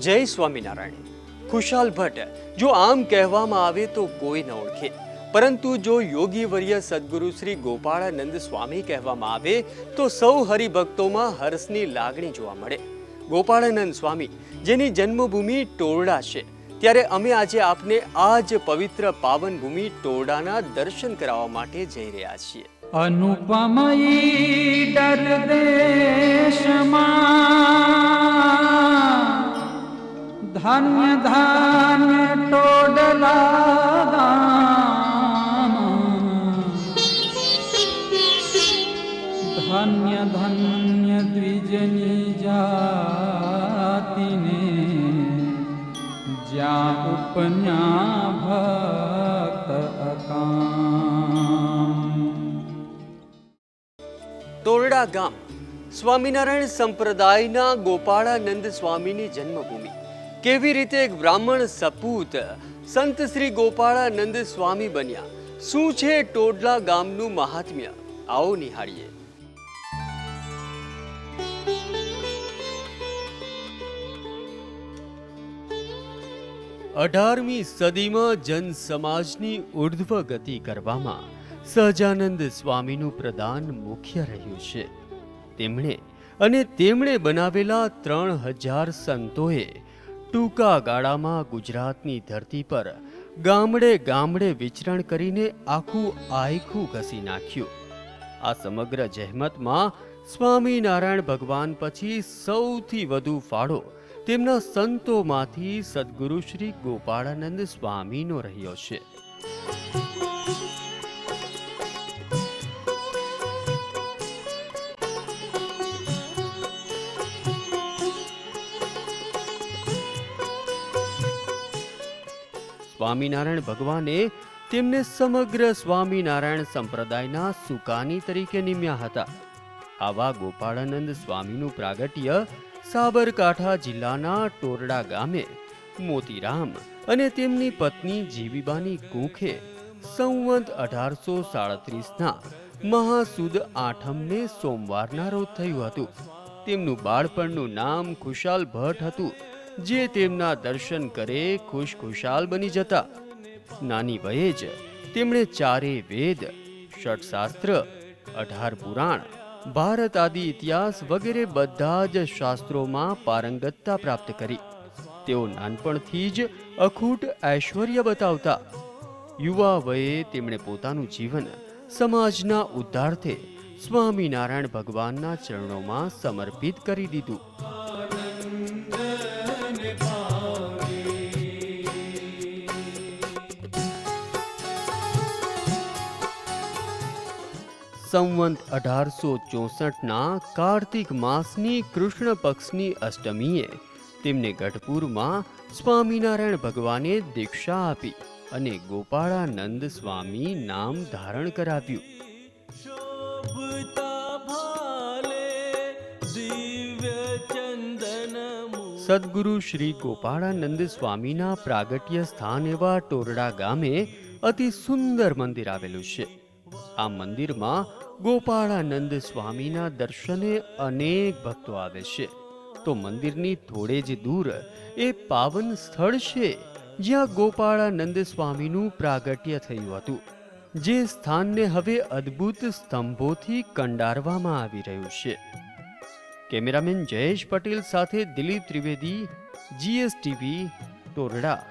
જય સ્વામિનારાયણ. ખુશાલ ભટ્ટ, જો આમ કહેવામાં આવે તો કોઈ ન ઓળખે. પરંતુ જો યોગી વર્ય સદગુરુ શ્રી ગોપાળાનંદ સ્વામી કહેવામાં આવે, તો સૌ હરિભક્તોમાં હર્ષની લાગણી જોવા મળે. ગોપાળાનંદ સ્વામી, જેની જન્મભૂમિ ટોરડા છે, ત્યારે અમે આજે આપને આ જ પવિત્ર પાવન ભૂમિ ટોરડાના દર્શન કરાવવા માટે જઈ રહ્યા છીએ. અનુપમયી દર ધન્ય ધાન્ય ટોડલા ધન્ય ધન્ય દ્વિજની જાતિને જ્યાં ઉપન્યા ભક્ત અકામ તોરડા ગામ સ્વામિનારાયણ સંપ્રદાયના ગોપાળાનંદ સ્વામીની જન્મભૂમિ કેવી રીતે એક બ્રાહ્મણ સપૂત સંત શ્રી ગોપાળાનંદ સ્વામી બન્યા? શું છે ટોડલા ગામનું મહાત્મ્ય? આવો નિહાળીએ. અઢારમી સદીમાં જન સમાજની ઉર્ધ્વ ગતિ કરવામાં સહજાનંદ સ્વામીનું પ્રદાન મુખ્ય રહ્યું છે. તેમણે અને તેમણે બનાવેલા ત્રણ હજાર સંતોએ ટૂંકા ગાળામાં ગુજરાતની ધરતી પર ગામડે ગામડે વિચરણ કરીને આખું આયખું ઘસી નાખ્યું. આ સમગ્ર જહેમતમાં સ્વામિનારાયણ ભગવાન પછી સૌથી વધુ ફાળો તેમના સંતોમાંથી સદગુરુ શ્રી ગોપાળાનંદ સ્વામીનો રહ્યો છે. સ્વામિનારાયણ ભગવાને તેમને સમગ્ર સ્વામિનારાયણ સંપ્રદાયના સુકાની તરીકે નિમ્યા હતા. આવા ગોપાળાનંદ સ્વામીનું પ્રાગટ્ય સાબરકાંઠા જિલ્લાના ટોરડા ગામે મોતીરામ અને તેમની પત્ની જીવીબાની કુખે સંવંત અઢારસો સાડત્રીસના મહાસુદ આઠમને સોમવારના રોજ થયું હતું. તેમનું બાળપણનું નામ ખુશાલ ભટ્ટ હતું. જે તેમના દર્શન કરે ખુશ ખુશાલ બની જતા. નાની વયે જ તેમણે ચારે વેદ, ષટશાસ્ત્ર, અઢાર પુરાણ, ભારત આદિ ઇતિહાસ વગેરે બધા જ શાસ્ત્રોમાં પારંગતતા પ્રાપ્ત કરી. તેઓ નાનપણથી જ અખૂટ ઐશ્વર્ય બતાવતા. યુવા વયે તેમણે પોતાનું જીવન સમાજના ઉદ્ધાર્થે સ્વામિનારાયણ ભગવાનના ચરણોમાં સમર્પિત કરી દીધું. સંવંત અઢારસો ચોસઠના કાર્તિક માસની કૃષ્ણ પક્ષની અષ્ટમીએ તેમને ગઢપુરમાં સ્વામિનારાયણ ભગવાને દીક્ષા આપી અને ગોપાળાનંદ સ્વામી નામ ધારણ કરાવ્યું. સદગુરુ શ્રી ગોપાળાનંદ સ્વામીના પ્રાગટ્ય સ્થાન એવા ટોરડા ગામે અતિ સુંદર મંદિર આવેલું છે. આ મંદિરમાં ગોપાળાનંદ સ્વામીના દર્શને અનેક ભક્તો આવે છે. તો મંદિરની થોડે જ દૂર એ પાવન સ્થળ છે, જ્યાં ગોપાળાનંદ સ્વામીનું પ્રાગટ્ય થયું હતું, જે સ્થાનને હવે અદ્ભુત સ્તંભોથી કંડારવામાં આવી રહ્યું છે. કેમેરામેન જયેશ પટેલ સાથે દિલીપ ત્રિવેદી, જીએસટીવી, ટોરડા,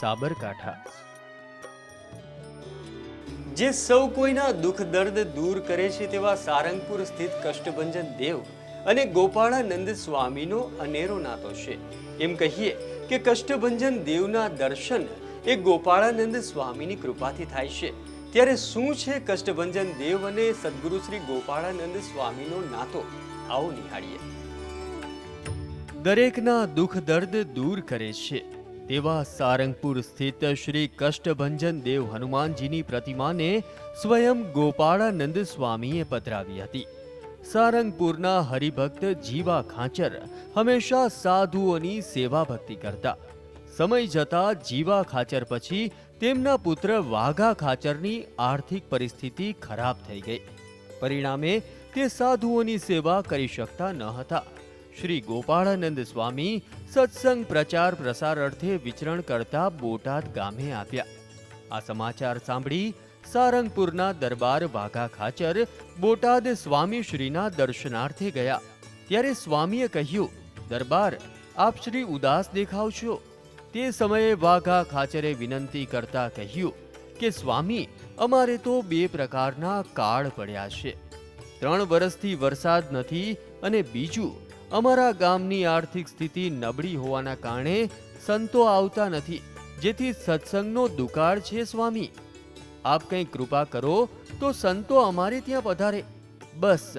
સાબરકાંઠા. જે સૌ કોઈના દુઃખ દર્દ દૂર કરે છે તેવા સારંગપુર સ્થિત કષ્ટભંજન દેવ અને ગોપાળાનંદ સ્વામીનો અનેરો નાતો છે. એમ કહીએ કે કષ્ટભંજન દેવના દર્શન એ ગોપાળાનંદ સ્વામીની કૃપાથી થાય છે. ત્યારે શું છે કષ્ટભંજન દેવ અને સદગુરુ શ્રી ગોપાળાનંદ સ્વામીનો નાતો? આવો નિહાળીએ. દરેકના દુઃખ દર્દ દૂર કરે છે. તેવા સારંગપુર સ્થિત શ્રી કષ્ટભંજન દેવ હનુમાનજીની પ્રતિમાને સ્વયં ગોપાળાનંદ સ્વામીએ પધરાવી હતી. સારંગપુરના હરિભક્ત જીવા ખાંચર હંમેશા સાધુઓની સેવા ભક્તિ કરતા. સમય જતા જીવા ખાચર પછી તેમના પુત્ર વાઘા ખાચરની આર્થિક પરિસ્થિતિ ખરાબ થઈ ગઈ. પરિણામે તે સાધુઓની સેવા કરી શકતા ન હતા. શ્રી ગોપાળાનંદ સ્વામી સત્સંગ પ્રચાર પ્રસાર અર્થે વિચરણ કરતા બોટાદ ગામે આવ્યા. આ સમાચાર સાંભળી સારંગપુરના દરબાર વાઘા ખાચર બોટાદ સ્વામી શ્રીના દર્શનાર્થે ગયા. ત્યારે સ્વામીએ કહ્યું, દરબાર, આપ શ્રી ઉદાસ દેખાવ છો તે સમયે વાઘા ખાચરે વિનંતી કરતા કહ્યું કે, સ્વામી, અમારે તો બે પ્રકારના કાળ પડ્યા છે. ત્રણ વર્ષથી વરસાદ નથી અને બીજું અમારા ગામની આર્થિક સ્થિતિ નબળી હોવાના કારણે સંતો આવતા નથી. જેથી સત્સંગનો દુકાળ છે, સ્વામી. આપ કંઈ કૃપા કરો તો સંતો અમારે ત્યાં પધારે. બસ.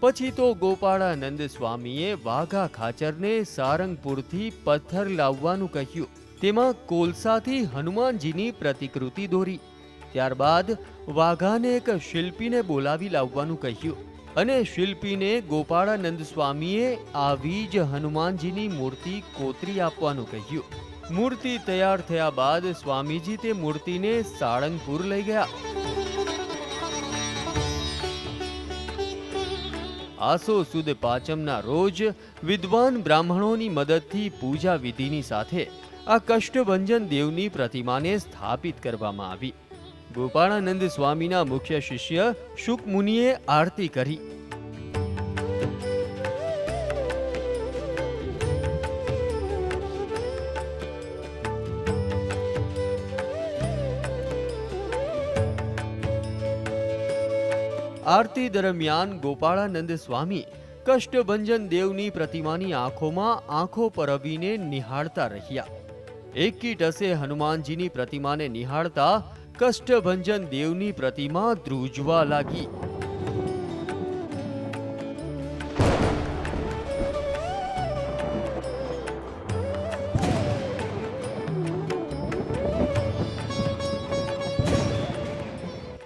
પછી તો ગોપાળાનંદ સ્વામીએ વાઘા ખાચરને સારંગપુરથી પથ્થર લાવવાનું કહ્યું. તેમાં કોલસાથી હનુમાનજીની પ્રતિકૃતિ દોરી. ત્યારબાદ વાઘાને એક શિલ્પીને બોલાવી લાવવાનું કહ્યું. અને શિલ્પીને ગોપાળાનંદ સ્વામીએ આવી જ હનુમાનજીની મૂર્તિ કોતરી આપવાનું કહ્યું. મૂર્તિ તૈયાર થયા બાદ સ્વામીજી તે મૂર્તિને સાળંગપુર લઈ ગયા. આસો સુદ પાંચમના રોજ વિદ્વાન બ્રાહ્મણોની મદદથી પૂજા વિધિની સાથે આ કષ્ટભંજન દેવની પ્રતિમાને સ્થાપિત કરવામાં આવી. ગોપાળાનંદ સ્વામીના મુખ્ય શિષ્ય શુક મુનિએ આરતી કરી આરતી દરમિયાન ગોપાળાનંદ સ્વામી કષ્ટભંજન દેવની પ્રતિમાની આંખોમાં આંખો પરવીને નિહાળતા રહ્યા એકી ટસે હનુમાનજીની પ્રતિમાને નિહાળતા કષ્ટભંજન દેવની પ્રતિમા ધ્રુજવા લાગી.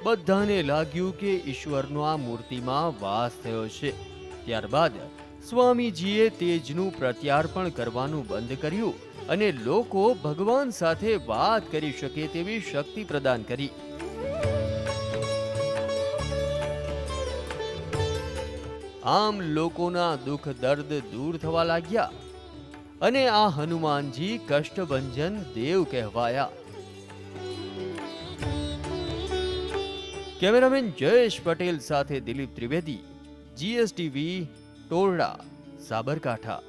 બધાને લાગ્યું કે ઈશ્વરનો આ મૂર્તિમાં વાસ થયો છે. ત્યારબાદ સ્વામીજીએ તેજનું પ્રત્યાર્પણ કરવાનું બંધ કર્યું. અને લોકો ભગવાન સાથે વાત કરી શકે તેવી શક્તિ પ્રદાન કરી. આમ લોકોના દુઃખ દર્દ દૂર થવા લાગ્યા અને આ હનુમાનજી કષ્ટભંજન દેવ કહેવાયા. કેમેરામેન જયેશ પટેલ સાથે દિલીપ ત્રિવેદી, જીએસટીવી, ટોરડા, સાબરકાંઠા.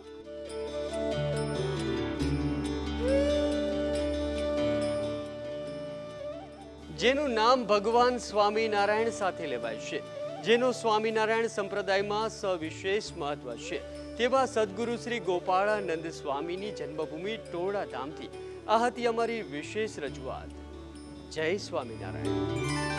જેનું નામ ભગવાન સ્વામિનારાયણ સાથે લેવાય છે. જેનું સ્વામિનારાયણ સંપ્રદાયમાં સવિશેષ મહત્વ છે. તેવા સદગુરુ શ્રી ગોપાળાનંદ સ્વામીની જન્મભૂમિ ટોળા ધામથી આ હતી અમારી વિશેષ રજૂઆત. જય સ્વામિનારાયણ.